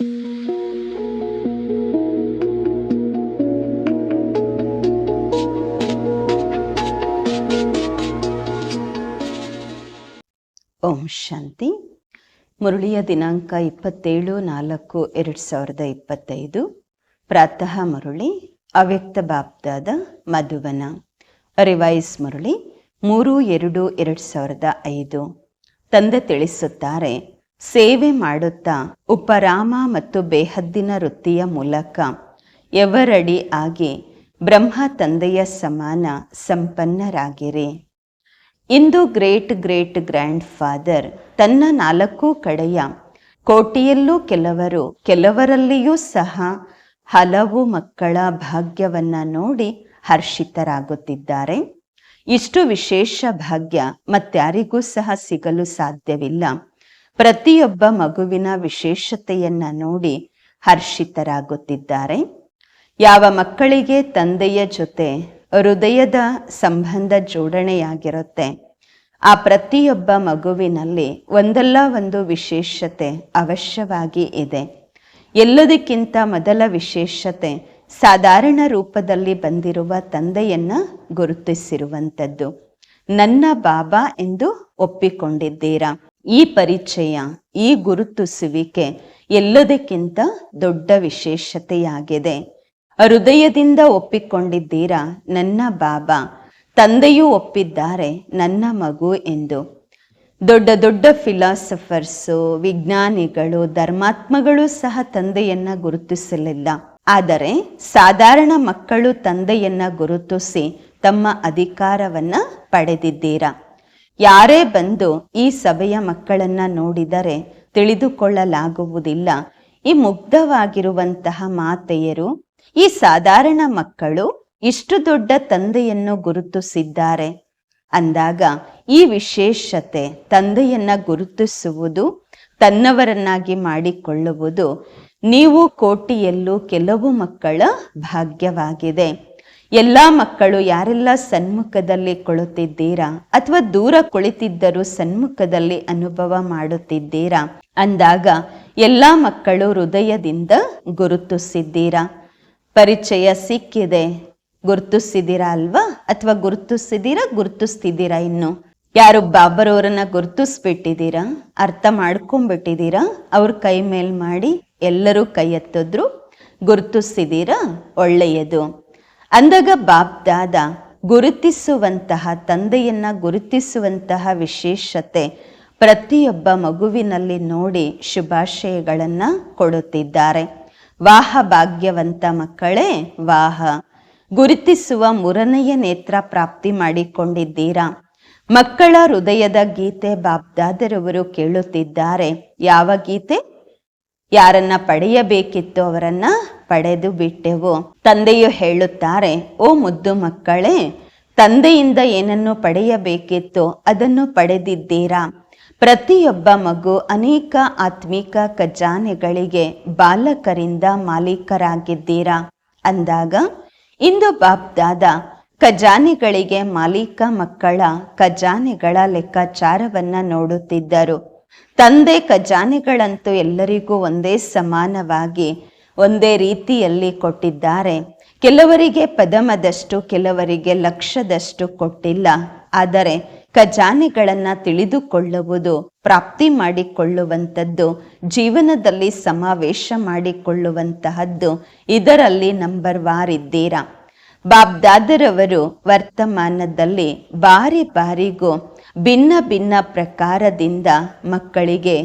ಓಂ ಶಾಂತಿ. ಮುರುಳಿಯ ದಿನಾಂಕ ಇಪ್ಪತ್ತೇಳು ನಾಲ್ಕು ಎರಡು ಸಾವಿರದ ಇಪ್ಪತ್ತೈದು. ಪ್ರಾತಃ ಮುರುಳಿ, ಅವ್ಯಕ್ತ ಬಾಪ್ದಾದ ಮಧುವನ. ರಿವೈಸ್ ಮುರಳಿ ಮೂರು ಎರಡು ಎರಡು ಸಾವಿರದ ಐದು. ತಂದೆ ತಿಳಿಸುತ್ತಾರೆ ಸೇವೆ ಮಾಡುತ್ತಾ ಉಪರಾಮ ಮತ್ತು ಬೇಹದ್ದಿನ ವೃತ್ತಿಯ ಮೂಲಕ ಎವರಡಿ ಆಗಿ ಬ್ರಹ್ಮ ತಂದೆಯ ಸಮಾನ ಸಂಪನ್ನರಾಗಿರಿ. ಇಂದು ಗ್ರೇಟ್ ಗ್ರೇಟ್ ಗ್ರ್ಯಾಂಡ್ ಫಾದರ್ ತನ್ನ ನಾಲ್ಕು ಕಡೆಯ ಕೋಟಿಯಲ್ಲೂ ಕೆಲವರು ಕೆಲವರಲ್ಲಿಯೂ ಸಹ ಹಲವು ಮಕ್ಕಳ ಭಾಗ್ಯವನ್ನ ನೋಡಿ ಹರ್ಷಿತರಾಗುತ್ತಿದ್ದಾರೆ. ಇಷ್ಟು ವಿಶೇಷ ಭಾಗ್ಯ ಮತ್ಯಾರಿಗೂ ಸಹ ಸಿಗಲು ಸಾಧ್ಯವಿಲ್ಲ. ಪ್ರತಿಯೊಬ್ಬ ಮಗುವಿನ ವಿಶೇಷತೆಯನ್ನ ನೋಡಿ ಹರ್ಷಿತರಾಗುತ್ತಿದ್ದಾರೆ. ಯಾವ ಮಕ್ಕಳಿಗೆ ತಂದೆಯ ಜೊತೆ ಹೃದಯದ ಸಂಬಂಧ ಜೋಡಣೆಯಾಗಿರುತ್ತೆ, ಆ ಪ್ರತಿಯೊಬ್ಬ ಮಗುವಿನಲ್ಲಿ ಒಂದಲ್ಲ ಒಂದು ವಿಶೇಷತೆ ಅವಶ್ಯವಾಗಿ ಇದೆ. ಎಲ್ಲದಕ್ಕಿಂತ ಮೊದಲ ವಿಶೇಷತೆ ಸಾಧಾರಣ ರೂಪದಲ್ಲಿ ಬಂದಿರುವ ತಂದೆಯನ್ನ ಗುರುತಿಸಿರುವಂಥದ್ದು. ನನ್ನ ಬಾಬಾ ಎಂದು ಒಪ್ಪಿಕೊಂಡಿದ್ದೀರಾ? ಈ ಪರಿಚಯ, ಈ ಗುರುತಿಸುವಿಕೆ ಎಲ್ಲದಕ್ಕಿಂತ ದೊಡ್ಡ ವಿಶೇಷತೆಯಾಗಿದೆ. ಹೃದಯದಿಂದ ಒಪ್ಪಿಕೊಂಡಿದ್ದೀರಾ? ನನ್ನ ಬಾಬಾ. ತಂದೆಯೂ ಒಪ್ಪಿದ್ದಾರೆ, ನನ್ನ ಮಗು ಎಂದು. ದೊಡ್ಡ ದೊಡ್ಡ ಫಿಲಾಸಫರ್ಸು, ವಿಜ್ಞಾನಿಗಳು, ಧರ್ಮಾತ್ಮಗಳು ಸಹ ತಂದೆಯನ್ನ ಗುರುತಿಸಲಿಲ್ಲ. ಆದರೆ ಸಾಧಾರಣ ಮಕ್ಕಳು ತಂದೆಯನ್ನ ಗುರುತಿಸಿ ತಮ್ಮ ಅಧಿಕಾರವನ್ನ ಪಡೆದಿದ್ದೀರಾ? ಯಾರೇ ಬಂದು ಈ ಸಭೆಯ ಮಕ್ಕಳನ್ನ ನೋಡಿದರೆ ತಿಳಿದುಕೊಳ್ಳಲಾಗುವುದಿಲ್ಲ. ಈ ಮುಗ್ಧವಾಗಿರುವಂತಹ ಮಾತೆಯರು, ಈ ಸಾಧಾರಣ ಮಕ್ಕಳು ಇಷ್ಟು ದೊಡ್ಡ ತಂದೆಯನ್ನು ಗುರುತಿಸಿದ್ದಾರೆ. ಅಂದಾಗ ಈ ವಿಶೇಷತೆ ತಂದೆಯನ್ನ ಗುರುತಿಸುವುದು, ತನ್ನವರನ್ನಾಗಿ ಮಾಡಿಕೊಳ್ಳುವುದು, ನೀವು ಕೋಟಿಯಲ್ಲೂ ಕೆಲವು ಮಕ್ಕಳ ಭಾಗ್ಯವಾಗಿದೆ. ಎಲ್ಲ ಮಕ್ಕಳು ಯಾರೆಲ್ಲ ಸನ್ಮುಖದಲ್ಲಿ ಕುಳಿತಿದ್ದೀರಾ ಅಥವಾ ದೂರ ಕುಳಿತಿದ್ದರೂ ಸನ್ಮುಖದಲ್ಲಿ ಅನುಭವ ಮಾಡುತ್ತಿದ್ದೀರಾ? ಅಂದಾಗ ಎಲ್ಲ ಮಕ್ಕಳು ಹೃದಯದಿಂದ ಗುರುತಿಸಿದ್ದೀರಾ? ಪರಿಚಯ ಸಿಕ್ಕಿದೆ, ಗುರುತಿಸಿದ್ದೀರಾ ಅಲ್ವಾ? ಅಥವಾ ಗುರುತಿಸಿದ್ದೀರಾ, ಗುರುತಿಸ್ತಿದ್ದೀರಾ ಇನ್ನು? ಯಾರು ಬಾಬರವರನ್ನ ಗುರುತಿಸ್ಬಿಟ್ಟಿದ್ದೀರಾ? ಅರ್ಥ ಮಾಡ್ಕೊಂಡ್ಬಿಟ್ಟಿದ್ದೀರಾ? ಅವ್ರ ಕೈ ಮೇಲ್ ಮಾಡಿ ಎಲ್ಲರೂ ಕೈ ಎತ್ತಿದ್ರು ಗುರುತಿಸಿದ್ದೀರಾ? ಒಳ್ಳೆಯದು. ಅಂದಾಗ ಬಾಬ್ದಾದ ಗುರುತಿಸುವಂತಹ, ತಂದೆಯನ್ನ ಗುರುತಿಸುವಂತಹ ವಿಶೇಷತೆ ಪ್ರತಿಯೊಬ್ಬ ಮಗುವಿನಲ್ಲಿ ನೋಡಿ ಶುಭಾಶಯಗಳನ್ನು ಕೊಡುತ್ತಿದ್ದಾರೆ. ವಾಹ ಭಾಗ್ಯವಂತ ಮಕ್ಕಳೇ, ವಾಹ. ಗುರುತಿಸುವ ಮೂರನೆಯ ನೇತ್ರ ಪ್ರಾಪ್ತಿ ಮಾಡಿಕೊಂಡಿದ್ದೀರಾ? ಮಕ್ಕಳ ಹೃದಯದ ಗೀತೆ ಬಾಬ್ದಾದರವರು ಕೇಳುತ್ತಿದ್ದಾರೆ. ಯಾವ ಗೀತೆ? ಯಾರನ್ನ ಪಡೆಯಬೇಕಿತ್ತು ಅವರನ್ನ ಪಡೆದು ಬಿಟ್ಟೆವು. ತಂದೆಯು ಹೇಳುತ್ತಾರೆ, ಓ ಮುದ್ದು ಮಕ್ಕಳೇ, ತಂದೆಯಿಂದ ಏನನ್ನು ಪಡೆಯಬೇಕಿತ್ತು ಅದನ್ನು ಪಡೆದಿದ್ದೀರಾ? ಪ್ರತಿಯೊಬ್ಬ ಮಗು ಅನೇಕ ಆತ್ಮಿಕ ಖಜಾನೆಗಳಿಗೆ ಬಾಲಕರಿಂದ ಮಾಲೀಕರಾಗಿದ್ದೀರಾ? ಅಂದಾಗ, ಇಂದು ಬಾಬ್ದಾದ ಖಜಾನೆಗಳಿಗೆ ಮಾಲೀಕ ಮಕ್ಕಳ ಖಜಾನೆಗಳ ಲೆಕ್ಕಾಚಾರವನ್ನ ನೋಡುತ್ತಿದ್ದರು. ತಂದೆ ಖಜಾನೆಗಳಂತೂ ಎಲ್ಲರಿಗೂ ಒಂದೇ ಸಮಾನವಾಗಿ ಒಂದೇ ರೀತಿಯಲ್ಲಿ ಕೊಟ್ಟಿದ್ದಾರೆ. ಕೆಲವರಿಗೆ ಪದಮದಷ್ಟು, ಕೆಲವರಿಗೆ ಲಕ್ಷದಷ್ಟು ಕೊಟ್ಟಿಲ್ಲ. ಆದರೆ ಖಜಾನೆಗಳನ್ನು ತಿಳಿದುಕೊಳ್ಳುವುದು, ಪ್ರಾಪ್ತಿ ಮಾಡಿಕೊಳ್ಳುವಂಥದ್ದು, ಜೀವನದಲ್ಲಿ ಸಮಾವೇಶ ಮಾಡಿಕೊಳ್ಳುವಂತಹದ್ದು ಇದರಲ್ಲಿ ನಂಬರ್ ವಾರ್ ಇದ್ದೀರಾ. ಬಾಬ್ದಾದರವರು ವರ್ತಮಾನದಲ್ಲಿ ಬಾರಿ ಬಾರಿಗೂ ಭಿನ್ನ ಭಿನ್ನ ಪ್ರಕಾರದಿಂದ ಮಕ್ಕಳಿಗೆ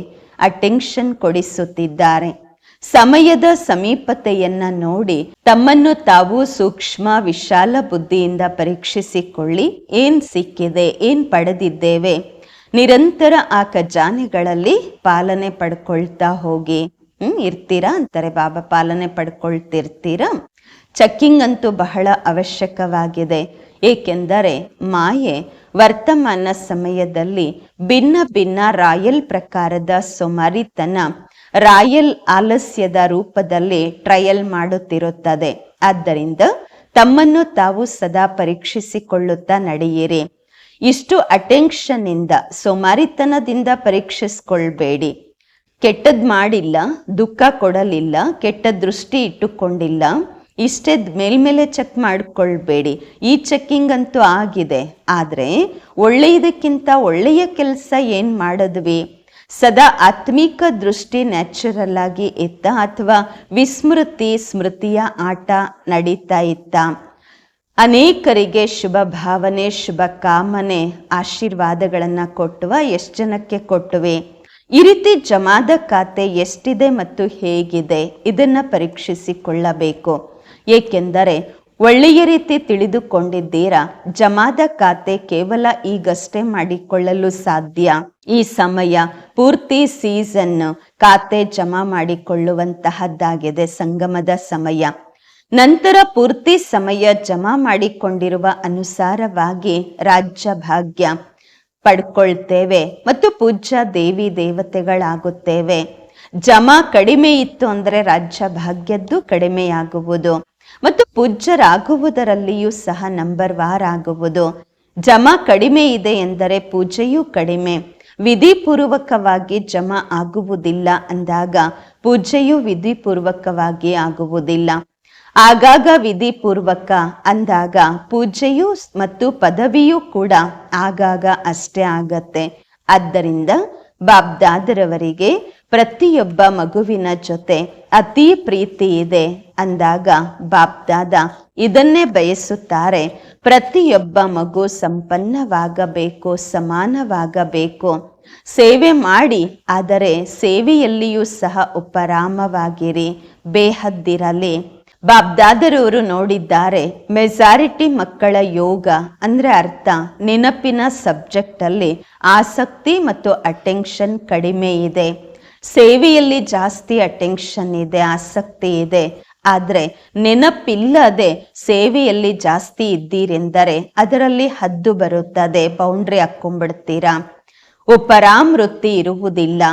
ಅಟೆನ್ಷನ್ ಕೊಡಿಸುತ್ತಿದ್ದಾರೆ. ಸಮಯದ ಸಮೀಪತೆಯನ್ನ ನೋಡಿ ತಮ್ಮನ್ನು ತಾವು ಸೂಕ್ಷ್ಮ ವಿಶಾಲ ಬುದ್ಧಿಯಿಂದ ಪರೀಕ್ಷಿಸಿಕೊಳ್ಳಿ. ಏನ್ ಸಿಕ್ಕಿದೆ, ಏನ್ ಪಡೆದಿದ್ದೇವೆ? ನಿರಂತರ ಆ ಖಜಾನೆಗಳಲ್ಲಿ ಪಾಲನೆ ಪಡ್ಕೊಳ್ತಾ ಹೋಗಿ. ಹ್ಮ್, ಇರ್ತೀರಾ? ಅಂತಾರೆ, ಬಾಬಾ, ಪಾಲನೆ ಪಡ್ಕೊಳ್ತಿರ್ತೀರಾ? ಚೆಕ್ಕಿಂಗ್ ಅಂತೂ ಬಹಳ ಅವಶ್ಯಕವಾಗಿದೆ. ಏಕೆಂದರೆ ಮಾಯೆ ವರ್ತಮಾನ ಸಮಯದಲ್ಲಿ ಭಿನ್ನ ಭಿನ್ನ ರಾಯಲ್ ಪ್ರಕಾರದ ಸೊಮಾರಿತನ ರಾಯಲ್ ಆಲಸ್ಯದ ರೂಪದಲ್ಲಿ ಟ್ರಯಲ್ ಮಾಡುತ್ತಿರುತ್ತದೆ. ಆದ್ದರಿಂದ ತಮ್ಮನ್ನು ತಾವು ಸದಾ ಪರೀಕ್ಷಿಸಿಕೊಳ್ಳುತ್ತಾ ನಡೆಯಿರಿ. ಇಷ್ಟು ಅಟೆನ್ಷನ್ ಇಂದ ಸೋಮಾರಿತನದಿಂದ ಪರೀಕ್ಷಿಸ್ಕೊಳ್ಬೇಡಿ. ಕೆಟ್ಟದ್ ಮಾಡಿಲ್ಲ, ದುಃಖ ಕೊಡಲಿಲ್ಲ, ಕೆಟ್ಟ ದೃಷ್ಟಿ ಇಟ್ಟುಕೊಂಡಿಲ್ಲ, ಇಷ್ಟೇ ಮೇಲ್ಮೇಲೆ ಚೆಕ್ ಮಾಡಿಕೊಳ್ಬೇಡಿ. ಈ ಚೆಕ್ಕಿಂಗ್ ಅಂತೂ ಆಗಿದೆ. ಆದರೆ ಒಳ್ಳೆಯದಕ್ಕಿಂತ ಒಳ್ಳೆಯ ಕೆಲಸ ಏನು ಮಾಡಿದ್ವಿ? ಸದಾ ಆತ್ಮಿಕ ದೃಷ್ಟಿ ನ್ಯಾಚುರಲ್ ಆಗಿ ಇತ್ತ ಅಥವಾ ವಿಸ್ಮೃತಿ ಸ್ಮೃತಿಯ ಆಟ ನಡೀತಾ ಇತ್ತ. ಅನೇಕರಿಗೆ ಶುಭ ಭಾವನೆ, ಶುಭ ಕಾಮನೆ, ಆಶೀರ್ವಾದಗಳನ್ನು ಕೊಟ್ಟುವ ಎಷ್ಟು ಜನಕ್ಕೆ ಕೊಟ್ಟುವೆ? ಈ ರೀತಿ ಜಮಾದ ಖಾತೆ ಎಷ್ಟಿದೆ ಮತ್ತು ಹೇಗಿದೆ? ಇದನ್ನು ಪರೀಕ್ಷಿಸಿಕೊಳ್ಳಬೇಕು. ಏಕೆಂದರೆ ಒಳ್ಳೆಯ ರೀತಿ ತಿಳಿದುಕೊಂಡಿದ್ದೀರಾ? ಜಮಾದ ಖಾತೆ ಕೇವಲ ಈಗಷ್ಟೇ ಮಾಡಿಕೊಳ್ಳಲು ಸಾಧ್ಯ? ಈ ಸಮಯ ಪೂರ್ತಿ ಸೀಸನ್ ಖಾತೆ ಜಮಾ ಮಾಡಿಕೊಳ್ಳುವಂತಹದ್ದಾಗಿದೆ ಸಂಗಮದ ಸಮಯ. ನಂತರ ಪೂರ್ತಿ ಸಮಯ ಜಮಾ ಮಾಡಿಕೊಂಡಿರುವ ಅನುಸಾರವಾಗಿ ರಾಜ್ಯ ಭಾಗ್ಯ ಪಡ್ಕೊಳ್ತೇವೆ ಮತ್ತು ಪೂಜ್ಯ ದೇವಿ ದೇವತೆಗಳಾಗುತ್ತೇವೆ. ಜಮಾ ಕಡಿಮೆ ಇತ್ತು ಅಂದ್ರೆ ರಾಜ್ಯ ಭಾಗ್ಯದ್ದು ಕಡಿಮೆಯಾಗುವುದು. ಮತ್ತು ಪೂಜ್ಯರಾಗುವುದರಲ್ಲಿಯೂ ಸಹ ನಂಬರ್ ವಾರ್ ಆಗುವುದು. ಜಮ ಕಡಿಮೆ ಇದೆ ಎಂದರೆ ಪೂಜೆಯೂ ಕಡಿಮೆ. ವಿಧಿಪೂರ್ವಕವಾಗಿ ಜಮ ಆಗುವುದಿಲ್ಲ ಅಂದಾಗ ಪೂಜೆಯೂ ವಿಧಿಪೂರ್ವಕವಾಗಿ ಆಗುವುದಿಲ್ಲ. ಆಗಾಗ ವಿಧಿಪೂರ್ವಕ ಅಂದಾಗ ಪೂಜೆಯೂ ಮತ್ತು ಪದವಿಯೂ ಕೂಡ ಆಗಾಗ ಅಷ್ಟೇ ಆಗತ್ತೆ. ಆದ್ದರಿಂದ ಬಾಬ್ದಾದರವರಿಗೆ ಪ್ರತಿಯೊಬ್ಬ ಮಗುವಿನ ಜೊತೆ ಅತಿ ಪ್ರೀತಿ ಇದೆ ಅಂದಾಗ ಬಾಬ್ದಾದ ಇದನ್ನೇ ಬಯಸುತ್ತಾರೆ. ಪ್ರತಿಯೊಬ್ಬ ಮಗು ಸಂಪನ್ನವಾಗಬೇಕು, ಸಮಾನವಾಗಬೇಕು. ಸೇವೆ ಮಾಡಿ, ಆದರೆ ಸೇವೆಯಲ್ಲಿಯೂ ಸಹ ಉಪರಾಮವಾಗಿರಿ, ಬೇಹದ್ದಿರಲಿ. ಬಾಬ್ದಾದರವರು ನೋಡಿದ್ದಾರೆ, ಮೆಜಾರಿಟಿ ಮಕ್ಕಳ ಯೋಗ ಅಂದ್ರೆ ಅರ್ಥ. ನೆನಪಿನ ಸಬ್ಜೆಕ್ಟಲ್ಲಿ ಆಸಕ್ತಿ ಮತ್ತು ಅಟೆನ್ಷನ್ ಕಡಿಮೆ ಇದೆ. ಸೇವೆಯಲ್ಲಿ ಜಾಸ್ತಿ ಅಟೆನ್ಷನ್ ಇದೆ, ಆಸಕ್ತಿ ಇದೆ. ಆದರೆ ನೆನಪಿಲ್ಲದೆ ಸೇವೆಯಲ್ಲಿ ಜಾಸ್ತಿ ಇದ್ದೀರೆಂದರೆ ಅದರಲ್ಲಿ ಹದ್ದು ಬರುತ್ತದೆ ಬೌಂಡ್ರಿ ಹಾಕೊಂಡ್ಬಿಡ್ತೀರಾ? ಉಪರಾಮೃತಿ ಇರುವುದಿಲ್ಲ.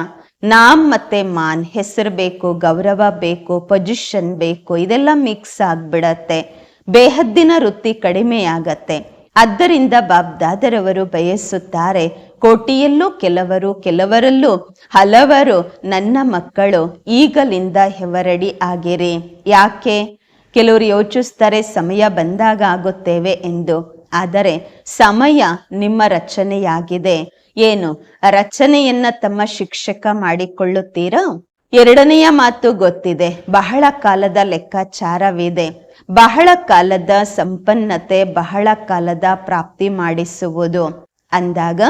ನಾಮ್ ಮತ್ತೆ ಮಾನ್, ಹೆಸರು ಬೇಕು, ಗೌರವ ಬೇಕು, ಪೊಸಿಷನ್ ಬೇಕು, ಇದೆಲ್ಲ ಮಿಕ್ಸ್ ಆಗ್ಬಿಡತ್ತೆ. ಬೇಹದ್ದಿನ ವೃತ್ತಿ ಕಡಿಮೆಯಾಗತ್ತೆ ಆದ್ದರಿಂದ ಬಾಬ್ದಾದರವರು ಬಯಸುತ್ತಾರೆ, ಕೋಟಿಯಲ್ಲೂ ಕೆಲವರು, ಕೆಲವರಲ್ಲೂ, ಹಲವರು, ನನ್ನ ಮಕ್ಕಳು, ಈಗಲಿಂದ ಹೆವರಡಿ ಆಗಿರಿ. ಯಾಕೆ? ಕೆಲವರು ಯೋಚಿಸ್ತಾರೆ, ಸಮಯ ಬಂದಾಗ ಆಗುತ್ತೇವೆ ಎಂದು. ಆದರೆ, ಸಮಯ ನಿಮ್ಮ ರಚನೆಯಾಗಿದೆ. ಏನು? ರಚನೆಯನ್ನ ತಮ್ಮ ಶಿಕ್ಷಕ ಮಾಡಿಕೊಳ್ಳುತ್ತೀರಾ? ಎರಡನೆಯ ಮಾತು ಗೊತ್ತಿದೆ. ಬಹಳ ಕಾಲದ ಲೆಕ್ಕಾಚಾರವಿದೆ. ಬಹಳ ಕಾಲದ ಸಂಪನ್ನತೆ, ಬಹಳ ಕಾಲದ ಪ್ರಾಪ್ತಿ ಮಾಡಿಸುವುದು. ಅಂದಾಗ,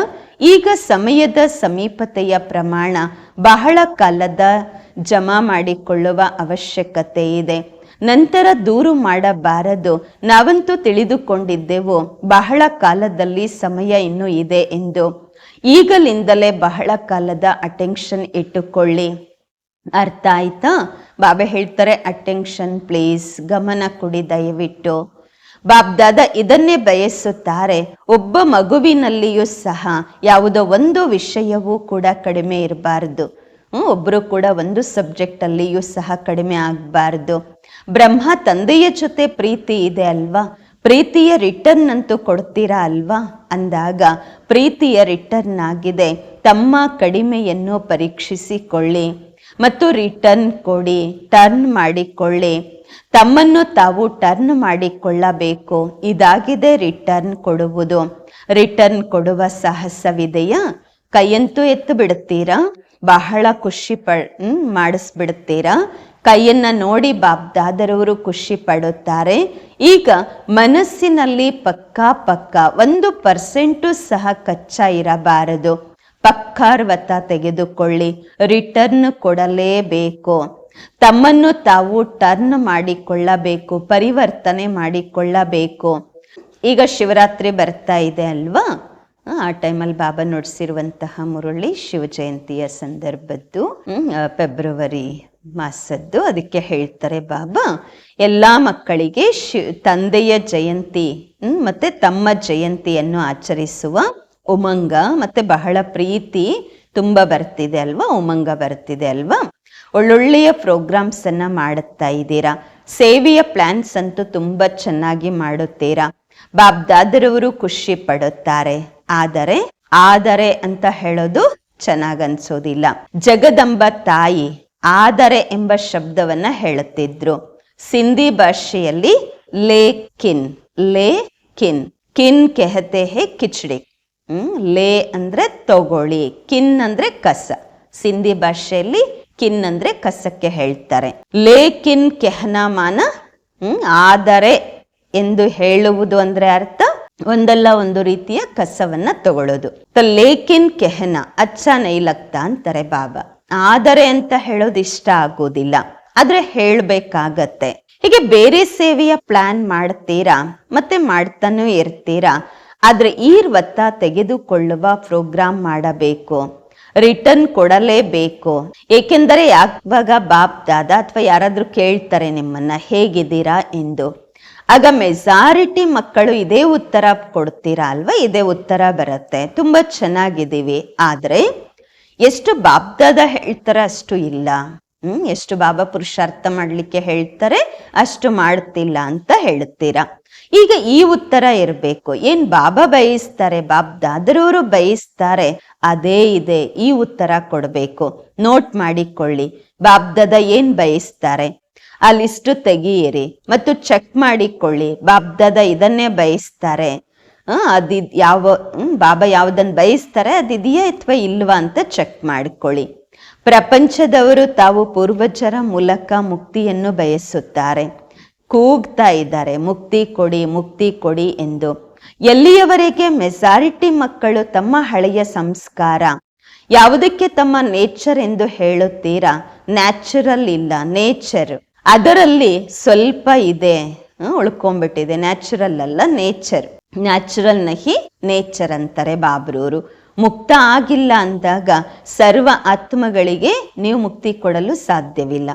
ಈಗ ಸಮಯದ ಸಮೀಪತೆಯ ಪ್ರಮಾಣ ಬಹಳ ಕಾಲದ ಜಮಾ ಮಾಡಿಕೊಳ್ಳುವ ಅವಶ್ಯಕತೆ ಇದೆ. ನಂತರ ದೂರು ಮಾಡಬಾರದು. ನಾವಂತೂ ತಿಳಿದುಕೊಂಡಿದ್ದೆವು. ಬಹಳ ಕಾಲದಲ್ಲಿ ಸಮಯ ಇನ್ನೂ ಇದೆ ಎಂದು. ಈಗಲಿಂದಲೇ ಬಹಳ ಕಾಲದ ಅಟೆನ್ಷನ್ ಇಟ್ಟುಕೊಳ್ಳಿ. ಅರ್ಥ ಆಯ್ತಾ? ಬಾಬೆ ಹೇಳ್ತಾರೆ ಅಟೆನ್ಷನ್ ಪ್ಲೀಸ್ ಗಮನ ಕೊಡಿ, ದಯವಿಟ್ಟು. ಬಾಬ್ದಾದ ಇದನ್ನೇ ಬಯಸುತ್ತಾರೆ, ಒಬ್ಬ ಮಗುವಿನಲ್ಲಿಯೂ ಸಹ ಯಾವುದೋ ಒಂದು ವಿಷಯವೂ ಕೂಡ ಕಡಿಮೆ ಇರಬಾರದು. ಒಬ್ಬರು ಕೂಡ ಒಂದು ಸಬ್ಜೆಕ್ಟ್ ಅಲ್ಲಿಯೂ ಸಹ ಕಡಿಮೆ ಆಗಬಾರ್ದು. ಬ್ರಹ್ಮ ತಂದೆಯ ಜೊತೆ ಪ್ರೀತಿ ಇದೆ ಅಲ್ವಾ? ಪ್ರೀತಿಯ ರಿಟರ್ನ್ ಅಂತೂ ಕೊಡ್ತೀರಾ ಅಲ್ವಾ? ಅಂದಾಗ, ಪ್ರೀತಿಯ ರಿಟರ್ನ್ ಆಗಿದೆ ತಮ್ಮ ಕಡಿಮೆಯನ್ನು ಪರೀಕ್ಷಿಸಿಕೊಳ್ಳಿ ಮತ್ತು ರಿಟರ್ನ್ ಕೊಡಿ, ಟರ್ನ್ ಮಾಡಿಕೊಳ್ಳಿ. ತಮ್ಮನ್ನು ತಾವು ಟರ್ನ್ ಮಾಡಿಕೊಳ್ಳಬೇಕು. ಇದಾಗಿದೆ ರಿಟರ್ನ್ ಕೊಡುವುದು. ರಿಟರ್ನ್ ಕೊಡುವ ಸಾಹಸವಿದೆಯಾ? ಕೈಯಂತೂ ಎತ್ತು ಬಿಡುತ್ತೀರಾ? ಬಹಳ ಖುಷಿ ಪ ಮಾಡಿಸ್ಬಿಡುತ್ತೀರಾ? ಕೈಯನ್ನ ನೋಡಿ ಬಾಬ್ದಾದರವರು ಖುಷಿ ಪಡುತ್ತಾರೆ. ಈಗ ಮನಸ್ಸಿನಲ್ಲಿ ಪಕ್ಕಾ ಪಕ್ಕ ಒಂದು ಪರ್ಸೆಂಟು ಸಹ ಕಚ್ಚಾ ಇರಬಾರದು. ಪಕ್ಕಾರ್ವತ ತೆಗೆದುಕೊಳ್ಳಿ. ರಿಟರ್ನ್ ಕೊಡಲೇಬೇಕು. ತಮ್ಮನ್ನು ತಾವು ಟರ್ನ್ ಮಾಡಿಕೊಳ್ಳಬೇಕು, ಪರಿವರ್ತನೆ ಮಾಡಿಕೊಳ್ಳಬೇಕು. ಈಗ ಶಿವರಾತ್ರಿ ಬರ್ತಾ ಇದೆ ಅಲ್ವಾ? ಆ ಟೈಮಲ್ಲಿ ಬಾಬಾ ನುಡಿಸಿರುವಂತಹ ಮುರುಳಿ ಶಿವ ಜಯಂತಿಯ ಸಂದರ್ಭದ್ದು ಫೆಬ್ರವರಿ ಮಾಸದ್ದು ಅದಕ್ಕೆ ಹೇಳ್ತಾರೆ, ಬಾಬಾ, ಎಲ್ಲ ಮಕ್ಕಳಿಗೆ ಶಿ, ತಂದೆಯ ಜಯಂತಿ ಮತ್ತೆ ತಮ್ಮ ಜಯಂತಿಯನ್ನು ಆಚರಿಸುವ ಉಮಂಗ ಮತ್ತೆ ಬಹಳ ಪ್ರೀತಿ ತುಂಬ ಬರ್ತಿದೆ ಅಲ್ವಾ? ಉಮಂಗ ಬರ್ತಿದೆ ಅಲ್ವಾ? ಒಳ್ಳೊಳ್ಳೆಯ ಪ್ರೋಗ್ರಾಮ್ಸ್ ಅನ್ನ ಮಾಡುತ್ತಾ ಇದ್ದೀರಾ? ಸೇವೆಯ ಪ್ಲಾನ್ಸ್ ಅಂತೂ ತುಂಬಾ ಚೆನ್ನಾಗಿ ಮಾಡುತ್ತೀರಾ? ಬಾಬ್ದಾದರವರು ಖುಷಿ ಪಡುತ್ತಾರೆ. ಆದರೆ ಆದರೆ ಅಂತ ಹೇಳೋದು ಚೆನ್ನಾಗನ್ಸೋದಿಲ್ಲ ಜಗದಂಬ ತಾಯಿ ಆದರೆ ಎಂಬ ಶಬ್ದವನ್ನ ಹೇಳುತ್ತಿದ್ರು. ಸಿಂಧಿ ಭಾಷೆಯಲ್ಲಿ ಲೇ ಕಿನ್ ಲೇ ಕಿನ್ ಕಿನ್ ಕೆಹತೆ ಹೇ ಕಿಚಡಿ. ಹ್ಮ್, ಲೇ ಅಂದ್ರೆ ತಗೊಳ್ಳಿ, ಕಿನ್ ಅಂದ್ರೆ ಕಸ. ಸಿಂಧಿ ಭಾಷೆಯಲ್ಲಿ ಕಿನ್ ಅಂದ್ರೆ ಕಸಕ್ಕೆ ಹೇಳ್ತಾರೆ. ಲೇ ಕಿನ್ ಕೆಹನಾಮಾನ, ಹ್ಮ್, ಆದರೆ ಎಂದು ಹೇಳುವುದು ಅಂದ್ರೆ ಅರ್ಥ ಒಂದಲ್ಲ ಒಂದು ರೀತಿಯ ಕಸವನ್ನ ತಗೊಳ್ಳೋದು. ಲೇಕಿನ್ ಕೆಹನ, ಅಚ್ಚ ನೈಲಕ್ತ ಅಂತಾರೆ ಬಾಬಾ. ಆದರೆ ಅಂತ ಹೇಳೋದು ಇಷ್ಟ ಆಗೋದಿಲ್ಲ. ಆದ್ರೆ ಹೇಳ್ಬೇಕಾಗತ್ತೆ. ಹೀಗೆ ಬೇರೆ ಸೇವೆಯ ಪ್ಲಾನ್ ಮಾಡ್ತೀರಾ? ಮತ್ತೆ ಮಾಡ್ತಾನೂ ಇರ್ತೀರಾ? ಆದ್ರೆ ಈ ವತ್ತ ತೆಗೆದುಕೊಳ್ಳುವ ಪ್ರೋಗ್ರಾಮ್ ಮಾಡಬೇಕು. ರಿಟರ್ನ್ ಕೊಡಲೇಬೇಕು. ಏಕೆಂದರೆ ಯಾವಾಗ ಬಾಪ್ ದಾದ ಅಥವಾ ಯಾರಾದ್ರೂ ಕೇಳ್ತಾರೆ ನಿಮ್ಮನ್ನ, ಹೇಗಿದ್ದೀರಾ? ಎಂದು. ಆಗ ಮೆಜಾರಿಟಿ ಮಕ್ಕಳು ಇದೇ ಉತ್ತರ ಕೊಡ್ತೀರಾ ಅಲ್ವಾ? ಇದೇ ಉತ್ತರ ಬರುತ್ತೆ. ತುಂಬಾ ಚೆನ್ನಾಗಿದ್ದೀವಿ. ಆದ್ರೆ ಎಷ್ಟು ಬಾಬ್ದಾದ ಹೇಳ್ತಾರೆ ಅಷ್ಟು ಇಲ್ಲ. ಹ್ಮ್, ಎಷ್ಟು ಬಾಬಾ ಪುರುಷಾರ್ಥ ಮಾಡ್ಲಿಕ್ಕೆ ಹೇಳ್ತಾರೆ ಅಷ್ಟು ಮಾಡ್ತಿಲ್ಲ ಅಂತ ಹೇಳ್ತೀರಾ. ಈಗ ಈ ಉತ್ತರ ಇರಬೇಕು. ಏನ್ ಬಾಬಾ ಬಯಸ್ತಾರೆ ಬಾಬ್ದಾದರವರು ಬಯಸ್ತಾರೆ, ಅದೇ ಇದೆ, ಈ ಉತ್ತರ ಕೊಡಬೇಕು. ನೋಟ್ ಮಾಡಿಕೊಳ್ಳಿ, ಬಾಬ್ದಾದ ಏನ್ ಬಯಸ್ತಾರೆ. ಆ ಲಿಸ್ಟ್ ತೆಗೆಯಿರಿ ಮತ್ತು ಚೆಕ್ ಮಾಡಿಕೊಳ್ಳಿ, ಬಾಬ್ದಾದ ಇದನ್ನೇ ಬಯಸ್ತಾರೆ. ಆ, ಅದಿದ್ ಯಾವ ಬಾಬಾ ಯಾವ್ದನ್ ಬಯಸ್ತಾರೆ ಅದಿದೆಯಾ ಅಥವಾ ಇಲ್ವಾ ಅಂತ ಚೆಕ್ ಮಾಡಿಕೊಳ್ಳಿ. ಪ್ರಪಂಚದವರು ತಾವು ಪೂರ್ವಜರ ಮೂಲಕ ಮುಕ್ತಿಯನ್ನು ಬಯಸುತ್ತಾರೆ. ಕೂಗ್ತಾ ಇದ್ದಾರೆ ಮುಕ್ತಿ ಕೊಡಿ ಮುಕ್ತಿ ಕೊಡಿ ಎಂದು. ಎಲ್ಲಿಯವರೆಗೆ ಮೆಜಾರಿಟಿ ಮಕ್ಕಳು ತಮ್ಮ ಹಳೆಯ ಸಂಸ್ಕಾರ? ಯಾವುದಕ್ಕೆ ತಮ್ಮ ನೇಚರ್ ಎಂದು ಹೇಳುತ್ತೀರಾ? ನ್ಯಾಚುರಲ್ ಇಲ್ಲ ನೇಚರ್. ಅದರಲ್ಲಿ ಸ್ವಲ್ಪ ಇದೆ. ಉಳ್ಕೊಂಡ್ಬಿಟ್ಟಿದೆ. ನ್ಯಾಚುರಲ್ ಅಲ್ಲ ನೇಚರ್ ನ್ಯಾಚುರಲ್ ನಹಿ ನೇಚರ್ ಅಂತಾರೆ ಬಾಬ್ರೂರು. ಮುಕ್ತ ಆಗಿಲ್ಲ ಅಂದಾಗ ಸರ್ವ ಆತ್ಮಗಳಿಗೆ ನೀವು ಮುಕ್ತಿ ಕೊಡಲು ಸಾಧ್ಯವಿಲ್ಲ.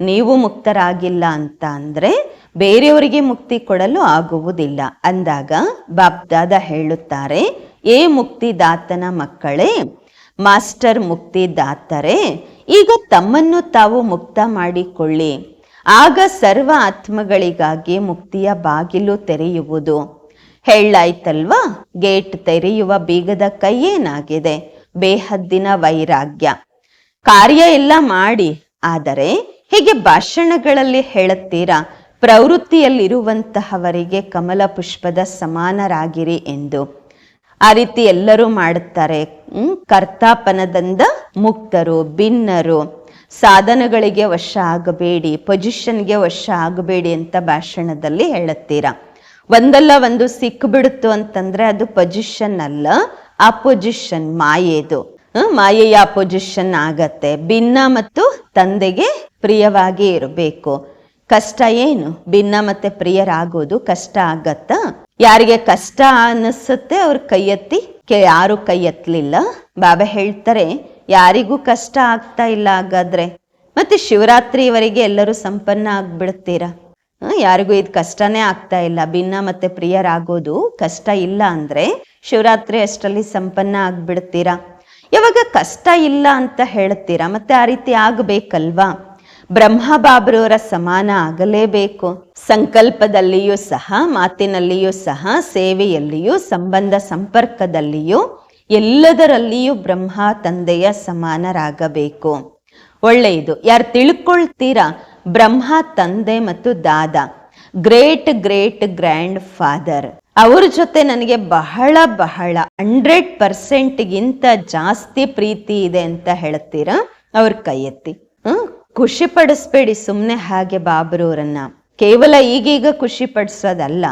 ನೀವು ಮುಕ್ತರಾಗಿಲ್ಲ ಅಂತ ಅಂದ್ರೆ ಬೇರೆಯವರಿಗೆ ಮುಕ್ತಿ ಕೊಡಲು ಆಗುವುದಿಲ್ಲ. ಅಂದಾಗ ಬಾಬ್ದಾದ ಹೇಳುತ್ತಾರೆ, ಏ ಮುಕ್ತಿದಾತನ ಮಕ್ಕಳೇ, ಮಾಸ್ಟರ್ ಮುಕ್ತಿದಾತರೇ, ಈಗ ತಮ್ಮನ್ನು ತಾವು ಮುಕ್ತ ಮಾಡಿಕೊಳ್ಳಿ. ಆಗ ಸರ್ವ ಆತ್ಮಗಳಿಗಾಗಿ ಮುಕ್ತಿಯ ಬಾಗಿಲು ತೆರೆಯುವುದು. ಹೇಳಾಯ್ತಲ್ವಾ? ಗೇಟ್ ತೆರೆಯುವ ಬೀಗದ ಕೈ ಏನಾಗಿದೆ? ಬೇಹದ್ದಿನ ವೈರಾಗ್ಯ. ಕಾರ್ಯ ಎಲ್ಲ ಮಾಡಿ, ಆದರೆ ಹೀಗೆ ಭಾಷಣಗಳಲ್ಲಿ ಹೇಳುತ್ತೀರಾ? ಪ್ರವೃತ್ತಿಯಲ್ಲಿರುವಂತಹವರಿಗೆ ಕಮಲ ಪುಷ್ಪದ ಸಮಾನರಾಗಿರಿ ಎಂದು. ಆ ರೀತಿ ಎಲ್ಲರೂ ಮಾಡುತ್ತಾರೆ. ಕರ್ತಾಪನದಿಂದ ಮುಕ್ತರು, ಭಿನ್ನರು. ಸಾಧನಗಳಿಗೆ ವಶ ಆಗಬೇಡಿ, ಪೊಸಿಷನ್ಗೆ ವಶ ಆಗಬೇಡಿ ಅಂತ ಭಾಷಣದಲ್ಲಿ ಹೇಳುತ್ತೀರಾ? ಒಂದಲ್ಲ ಒಂದು ಸಿಕ್ಕಿಬಿಡ್ತು ಅಂತಂದ್ರೆ ಅದು ಪೊಸಿಷನ್ ಅಲ್ಲ ಅಪೊಸಿಷನ್ ಮಾಯೆದು. ಮಾಯೆಯ ಅಪೊಸಿಷನ್ ಆಗತ್ತೆ. ಭಿನ್ನ ಮತ್ತು ತಂದೆಗೆ ಪ್ರಿಯವಾಗಿ ಇರಬೇಕು. ಕಷ್ಟ ಏನು? ಭಿನ್ನ ಮತ್ತೆ ಪ್ರಿಯರಾಗೋದು ಕಷ್ಟ ಆಗತ್ತಾ? ಯಾರಿಗೆ ಕಷ್ಟ ಅನಿಸುತ್ತೆ ಅವ್ರ ಕೈ ಎತ್ತಿ ಯಾರು ಕೈ ಎತ್ತಲಿಲ್ಲ ಬಾಬಾ ಹೇಳ್ತಾರೆ ಯಾರಿಗೂ ಕಷ್ಟ ಆಗ್ತಾ ಇಲ್ಲ ಹಾಗಾದ್ರೆ? ಮತ್ತೆ ಶಿವರಾತ್ರಿವರೆಗೆ ಎಲ್ಲರೂ ಸಂಪನ್ನ ಆಗ್ಬಿಡ್ತೀರಾ? ಯಾರಿಗೂ ಇದು ಕಷ್ಟನೇ ಆಗ್ತಾ ಇಲ್ಲ. ಭಿನ್ನ ಮತ್ತೆ ಪ್ರಿಯರಾಗೋದು ಕಷ್ಟ ಇಲ್ಲ ಅಂದ್ರೆ ಶಿವರಾತ್ರಿ ಅಷ್ಟರಲ್ಲಿ ಸಂಪನ್ನ ಆಗ್ಬಿಡ್ತೀರಾ? ಯಾವಾಗ ಕಷ್ಟ ಇಲ್ಲ ಅಂತ ಹೇಳ್ತೀರಾ? ಮತ್ತೆ ಆ ರೀತಿ ಆಗಬೇಕಲ್ವಾ? ಬ್ರಹ್ಮ ಬಾಬ್ರವರ ಸಮಾನ ಆಗಲೇಬೇಕು. ಸಂಕಲ್ಪದಲ್ಲಿಯೂ ಸಹ, ಮಾತಿನಲ್ಲಿಯೂ ಸಹ, ಸೇವೆಯಲ್ಲಿಯೂ, ಸಂಬಂಧ ಸಂಪರ್ಕದಲ್ಲಿಯೂ ಎಲ್ಲದರಲ್ಲಿಯೂ ಬ್ರಹ್ಮ ತಂದೆಯ ಸಮಾನರಾಗಬೇಕು. ಒಳ್ಳೆಯದು. ಯಾರು ತಿಳ್ಕೊಳ್ತೀರಾ? ಬ್ರಹ್ಮ, ತಂದೆ ಮತ್ತು ದಾದ. Great great, grandfather. ಅವ್ರ ಜೊತೆ ನನಗೆ ಬಹಳ ಬಹಳ, ಹಂಡ್ರೆಡ್ ಪರ್ಸೆಂಟ್ಗಿಂತ ಜಾಸ್ತಿ ಪ್ರೀತಿ ಇದೆ ಅಂತ ಹೇಳ್ತೀರಾ? ಅವ್ರ ಕೈ ಎತ್ತಿ ಹ್ಮ್? ಖುಷಿ ಪಡಿಸ್ಬೇಡಿ ಸುಮ್ಮನೆ ಹಾಗೆ ಬಾಬ್ರವ್ರನ್ನ ಕೇವಲ ಈಗೀಗ ಖುಷಿ ಪಡಿಸೋದಲ್ಲ.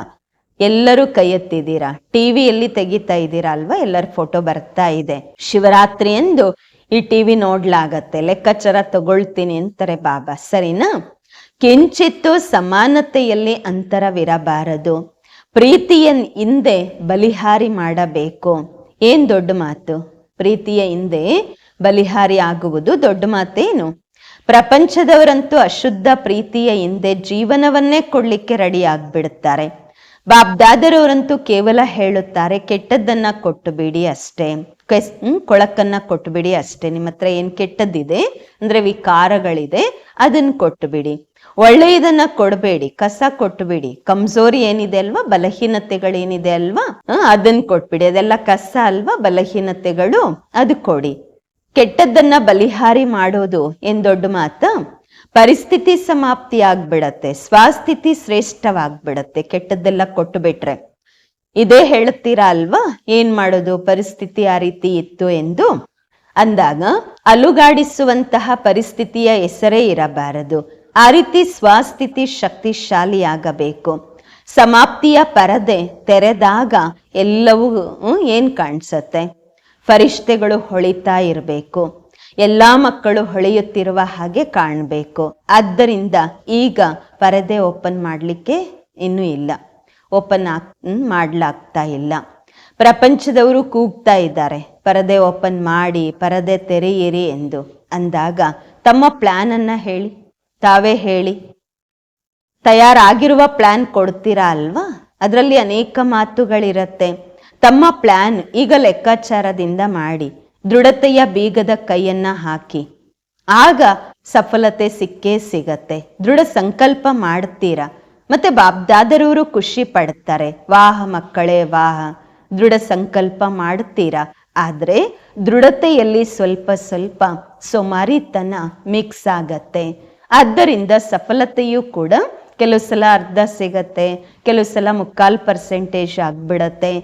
ಎಲ್ಲರೂ ಕೈ ಎತ್ತಿದ್ದೀರಾ? ಟಿವಿಯಲ್ಲಿ ತೆಗಿತಾ ಇದ್ದೀರಾ ಅಲ್ವಾ? ಎಲ್ಲರ ಫೋಟೋ ಬರ್ತಾ ಇದೆ. ಶಿವರಾತ್ರಿ ಎಂದು ಈ ಟಿವಿ ನೋಡ್ಲಾಗತ್ತೆ. ಲೆಕ್ಕಾಚಾರ ತಗೊಳ್ತೀನಿ ಅಂತಾರೆ ಬಾಬಾ. ಸರಿನಾ? ಕಿಂಚಿತ್ತು ಸಮಾನತೆಯಲ್ಲಿ ಅಂತರವಿರಬಾರದು. ಪ್ರೀತಿಯ ಹಿಂದೆ ಬಲಿಹಾರಿ ಮಾಡಬೇಕು. ಏನ್ ದೊಡ್ಡ ಮಾತು? ಪ್ರೀತಿಯ ಹಿಂದೆ ಬಲಿಹಾರಿ ಆಗುವುದು ದೊಡ್ಡ ಮಾತೇನು? ಪ್ರಪಂಚದವರಂತೂ ಅಶುದ್ಧ ಪ್ರೀತಿಯ ಹಿಂದೆ ಜೀವನವನ್ನೇ ಕೊಡ್ಲಿಕ್ಕೆ ರೆಡಿ ಆಗ್ಬಿಡುತ್ತಾರೆ ಬಾಬ್ದಾದರವರಂತೂ ಕೇವಲ ಹೇಳುತ್ತಾರೆ, ಕೆಟ್ಟದ್ದನ್ನ ಕೊಟ್ಟುಬಿಡಿ ಅಷ್ಟೇ. ಕೆಸ್ ಕೊಳಕನ್ನ ಕೊಟ್ಟುಬಿಡಿ ಅಷ್ಟೇ. ನಿಮ್ಮ ಹತ್ರ ಏನ್ ಕೆಟ್ಟದ್ದಿದೆ? ಅಂದ್ರೆ ವಿಕಾರಗಳಿದೆ ಅದನ್ನ ಕೊಟ್ಟುಬಿಡಿ. ಒಳ್ಳೆಯದನ್ನ ಕೊಡಬೇಡಿ, ಕಸ ಕೊಟ್ಟುಬಿಡಿ. ಕಮ್ಜೋರಿ ಏನಿದೆ ಅಲ್ವಾ? ಬಲಹೀನತೆಗಳೇನಿದೆ ಅಲ್ವಾ? ಅದನ್ನ ಕೊಟ್ಬಿಡಿ. ಅದೆಲ್ಲ ಕಸ ಅಲ್ವಾ? ಬಲಹೀನತೆಗಳು? ಅದು ಕೊಡಿ. ಕೆಟ್ಟದ್ದನ್ನ ಬಲಿಹಾರಿ ಮಾಡೋದು ಏನ್ ದೊಡ್ಡ ಮಾತ? ಪರಿಸ್ಥಿತಿ ಸಮಾಪ್ತಿ ಆಗ್ಬಿಡತ್ತೆ ಸ್ವಾಸ್ಥಿತಿ ಶ್ರೇಷ್ಠವಾಗ್ಬಿಡತ್ತೆ, ಕೆಟ್ಟದ್ದೆಲ್ಲ ಕೊಟ್ಟು ಬಿಟ್ರೆ ಇದೇ ಹೇಳುತ್ತೀರಾ ಅಲ್ವಾ? ಏನ್ ಮಾಡೋದು? ಪರಿಸ್ಥಿತಿ ಆ ರೀತಿ ಇತ್ತು ಎಂದು. ಅಂದಾಗ, ಅಲುಗಾಡಿಸುವಂತಹ ಪರಿಸ್ಥಿತಿಯ ಹೆಸರೇ ಇರಬಾರದು. ಆ ರೀತಿ ಸ್ವಸ್ಥಿತಿ ಶಕ್ತಿಶಾಲಿಯಾಗಬೇಕು. ಸಮಾಪ್ತಿಯ ಪರದೆ ತೆರೆದಾಗ ಎಲ್ಲವೂ ಏನ್ ಕಾಣಿಸತ್ತೆ? ಫರಿಷ್ಠೆಗಳು ಹೊಳಿತಾ ಇರಬೇಕು. ಎಲ್ಲಾ ಮಕ್ಕಳು ಹೊಳೆಯುತ್ತಿರುವ ಹಾಗೆ ಕಾಣಬೇಕು. ಆದ್ದರಿಂದ ಈಗ ಪರದೆ ಓಪನ್ ಮಾಡಲಿಕ್ಕೆ ಇನ್ನೂ ಇಲ್ಲ. ಓಪನ್ ಆಗ್ ಮಾಡಲಾಗ್ತಾ ಇಲ್ಲ. ಪ್ರಪಂಚದವರು ಕೂಗ್ತಾ ಇದ್ದಾರೆ. ಪರದೆ ಓಪನ್ ಮಾಡಿ, ಪರದೆ ತೆರೆಯಿರಿ ಎಂದು. ಅಂದಾಗ, ತಮ್ಮ ಪ್ಲಾನ್ ಅನ್ನ ಹೇಳಿ. ತಾವೇ ಹೇಳಿ. ತಯಾರಾಗಿರುವ ಪ್ಲಾನ್ ಕೊಡ್ತೀರಾ ಅಲ್ವಾ? ಅದರಲ್ಲಿ ಅನೇಕ ಮಾತುಗಳಿರತ್ತೆ. ತಮ್ಮ ಪ್ಲಾನ್ ಈಗ ಲೆಕ್ಕಾಚಾರದಿಂದ ಮಾಡಿ. ದೃಢತೆಯ ಬೀಗದ ಕೈಯನ್ನ ಹಾಕಿ. ಆಗ ಸಫಲತೆ ಸಿಕ್ಕೇ ಸಿಗತ್ತೆ. ದೃಢ ಸಂಕಲ್ಪ ಮಾಡ್ತೀರಾ. ಮತ್ತೆ ಬಾಬ್ದಾದರವರು ಖುಷಿ ಪಡ್ತಾರೆ. ವಾಹ ಮಕ್ಕಳೇ, ವಾಹ. ದೃಢ ಸಂಕಲ್ಪ ಮಾಡ್ತೀರಾ. ಆದ್ರೆ ದೃಢತೆಯಲ್ಲಿ ಸ್ವಲ್ಪ ಸ್ವಲ್ಪ ಸೋಮಾರಿತನ ಮಿಕ್ಸ್ ಆಗತ್ತೆ. ಆದ್ದರಿಂದ ಸಫಲತೆಯೂ ಕೂಡ ಕೆಲವು ಸಲ ಅರ್ಧ ಸಿಗತ್ತೆ. ಕೆಲವು ಸಲ ಮುಕ್ಕಾಲು ಪರ್ಸೆಂಟೇಜ್ ಆಗ್ಬಿಡತ್ತೆ.